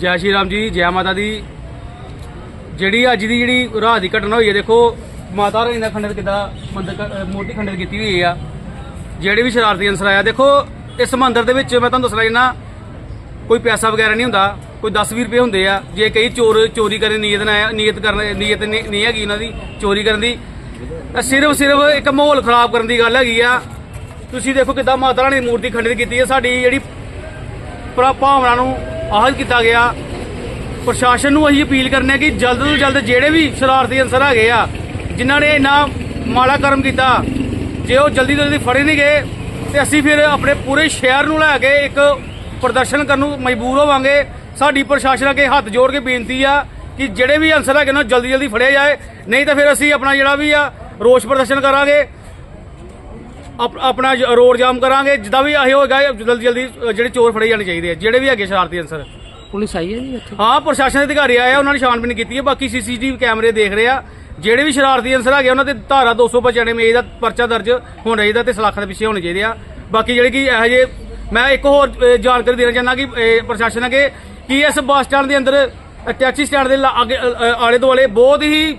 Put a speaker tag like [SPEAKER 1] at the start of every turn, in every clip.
[SPEAKER 1] ਜੈ ਸ਼੍ਰੀ ਰਾਮ ਜੀ, ਜੈ ਮਾਤਾ ਦੀ। ਜਿਹੜੀ ਅੱਜ ਦੀ ਜਿਹੜੀ ਰਾਤ ਦੀ ਘਟਨਾ ਹੋਈ ਹੈ, ਦੇਖੋ, ਮਾਤਾ ਰਾਣੀ ਦਾ ਖੰਡਨ ਕਿਦਾਂ ਮੰਦਰ ਮੂਰਤੀ ਖੰਡਨ ਕੀਤੀ ਹੋਈ ਆ। ਜਿਹੜੇ ਵੀ ਸ਼ਰਾਰਤੀ ਅੰਸਰ ਆਇਆ, ਦੇਖੋ, ਇਸ ਮੰਦਿਰ ਦੇ ਵਿੱਚ ਮੈਂ ਤੁਹਾਨੂੰ ਦੱਸਣਾ ਜਨਾ ਕੋਈ ਪੈਸਾ ਵਗੈਰਾ ਨਹੀਂ ਹੁੰਦਾ, ਕੋਈ 10-20 ਰੁਪਏ ਹੁੰਦੇ ਆ। ਜੇ ਕਈ ਚੋਰ ਚੋਰੀ ਕਰਨ ਨੀਅਤ ਨਾਲ ਨੀਅਤ ਕਰਨ ਨੀਅਤ ਨਹੀਂ ਹੈਗੀ ਉਹਨਾਂ ਦੀ, ਚੋਰੀ ਕਰਨ ਦੀ। ਸਿਰਫ ਸਿਰਫ ਇੱਕ ਮਾਹੌਲ ਖਰਾਬ ਕਰਨ ਦੀ ਗੱਲ ਹੈਗੀ ਆ। ਤੁਸੀਂ ਦੇਖੋ ਕਿਦਾਂ ਮਾਤਾ ਰਾਣੀ ਦੀ ਮੂਰਤੀ ਖੰਡਿਤ ਕੀਤੀ ਹੈ ਸਾਡੀ ਜਿਹੜੀ ਭਾਵਨਾ ਨੂੰ ਆਹਲ ਕੀਤਾ ਗਿਆ। ਪ੍ਰਸ਼ਾਸਨ ਨੂੰ ਅਸੀਂ ਅਪੀਲ ਕਰਨੇ ਆ ਕਿ ਜਲਦ ਤੋਂ ਜਲਦ ਜਿਹੜੇ ਵੀ ਸ਼ਰਾਰਤੀ ਅੰਸਰ ਹੈਗੇ ਆ, ਜਿਨ੍ਹਾਂ ਨੇ ਇੰਨਾ ਮਾੜਾ ਕਰਮ ਕੀਤਾ, ਜੇ ਉਹ ਜਲਦੀ ਤੋਂ ਜਲਦੀ ਫੜੇ ਨਹੀਂ ਗਏ ਤੇ ਅਸੀਂ ਫਿਰ ਆਪਣੇ ਪੂਰੇ ਸ਼ਹਿਰ ਨੂੰ ਲੈ ਕੇ ਇੱਕ ਪ੍ਰਦਰਸ਼ਨ ਕਰਨ ਨੂੰ ਮਜਬੂਰ ਹੋਵਾਂਗੇ। ਸਾਡੀ ਪ੍ਰਸ਼ਾਸਨ ਅੱਗੇ ਹੱਥ ਜੋੜ ਕੇ ਬੇਨਤੀ ਆ ਕਿ ਜਿਹੜੇ ਵੀ ਅੰਸਰ ਹੈਗੇ ਨਾ ਜਲਦੀ ਜਲਦੀ ਫੜਿਆ ਜਾਏ। ਨਹੀਂ ਤਾਂ ਫਿਰ ਅਸੀਂ ਆਪਣਾ ਜਿਹੜਾ ਵੀ ਆ, ਰੋਸ ਪ੍ਰਦਰਸ਼ਨ ਕਰਾਂਗੇ। ਆਪਣਾ ਜ- ਰੋਡ ਜਾਮ ਕਰਾਂਗੇ ਜਿੱਦਾਂ ਵੀ ਇਹ ਹੋਏਗਾ ਜਲਦੀ ਜਲਦੀ ਜਿਹੜੇ ਚੋਰ ਫੜੇ ਜਾਣੇ ਚਾਹੀਦੇ ਆ ਜਿਹੜੇ ਵੀ ਹੈਗੇ ਸ਼ਰਾਰਤੀ ਅੰਸਰ
[SPEAKER 2] ਪੁਲਿਸ ਆਈ ਹੈ ਜੀ ਇੱਥੇ?
[SPEAKER 1] ਹਾਂ ਪ੍ਰਸ਼ਾਸਨ ਦੇ ਅਧਿਕਾਰੀ ਆਏ ਆ ਉਹਨਾਂ ਨੇ ਛਾਣਬੀਨ ਕੀਤੀ ਹੈ ਬਾਕੀ ਸੀਸੀਟੀਵੀ ਕੈਮਰੇ ਦੇਖ ਰਹੇ ਆ। ਜਿਹੜੇ ਵੀ ਸ਼ਰਾਰਤੀ ਅੰਸਰ ਹੈਗੇ ਉਹਨਾਂ ਤੇ ਧਾਰਾ 295 ਮੇ ਦਾ ਪਰਚਾ ਦਰਜ ਹੋਣਾ ਚਾਹੀਦਾ ਤੇ ਸਲਾਖਾਂ ਦੇ ਪਿੱਛੇ ਹੋਣੇ ਚਾਹੀਦੇ ਆ। ਬਾਕੀ ਜਿਹੜੇ ਕਿ ਇਹੋ ਜਿਹੇ ਮੈਂ ਇੱਕ ਹੋਰ ਜਾਣਕਾਰੀ ਦੇਣਾ ਚਾਹੁੰਦਾ ਕਿ ਪ੍ਰਸ਼ਾਸਨ ਅੱਗੇ ਕਿ ਇਸ ਬੱਸ ਸਟੈਂਡ ਦੇ ਅੰਦਰ ਟੈਕਸੀ ਸਟੈਂਡ ਦੇ ਆਲੇ ਦੁਆਲੇ ਬਹੁਤ ਹੀ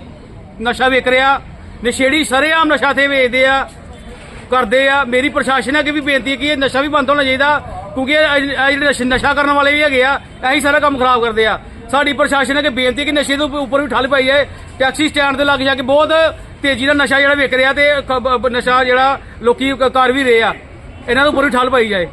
[SPEAKER 1] ਨਸ਼ਾ ਵਿਕ ਰਿਹਾ। ਨਸ਼ੇੜੀ ਸਰੇਆਮ ਨਸ਼ਾ ਤੇ ਵੇਚਦੇ ਆ। ਕਰਦੇ ਆ। ਮੇਰੀ ਪ੍ਰਸ਼ਾਸਨ ਅੱਗੇ ਵੀ ਬੇਨਤੀ ਹੈ ਕਿ ਇਹ ਨਸ਼ਾ ਵੀ ਬੰਦ ਹੋਣਾ ਚਾਹੀਦਾ, ਕਿਉਂਕਿ ਇਹ ਜਿਹੜੇ ਨਸ਼ੇ- ਨਸ਼ਾ ਕਰਨ ਵਾਲੇ ਵੀ ਹੈਗੇ ਆ, ਇਹੀ ਸਾਰਾ ਕੰਮ ਖਰਾਬ ਕਰਦੇ ਆ। ਸਾਡੀ ਪ੍ਰਸ਼ਾਸਨ ਅੱਗੇ ਬੇਨਤੀ ਹੈ ਕਿ ਨਸ਼ੇ ਦੇ ਉੱਪ- ਉੱਪਰ ਵੀ ਠੱਲ ਪਾਈ ਜਾਏ। ਟੈਕਸੀ ਸਟੈਂਡ ਦੇ ਲੱਗ ਜਾ ਕੇ ਬਹੁਤ ਤੇਜ਼ੀ ਨਾਲ ਨਸ਼ਾ ਜਿਹੜਾ ਵਿਕ ਰਿਹਾ ਤੇ ਕ- ਬ- ਨਸ਼ਾ ਜਿਹੜਾ ਲੋਕੀ ਕ- ਕਰ ਵੀ ਰਹੇ ਆ। ਇਹਨਾਂ ਦੇ ਉੱਪਰ ਵੀ ਠੱਲ ਪਾਈ ਜਾਏ।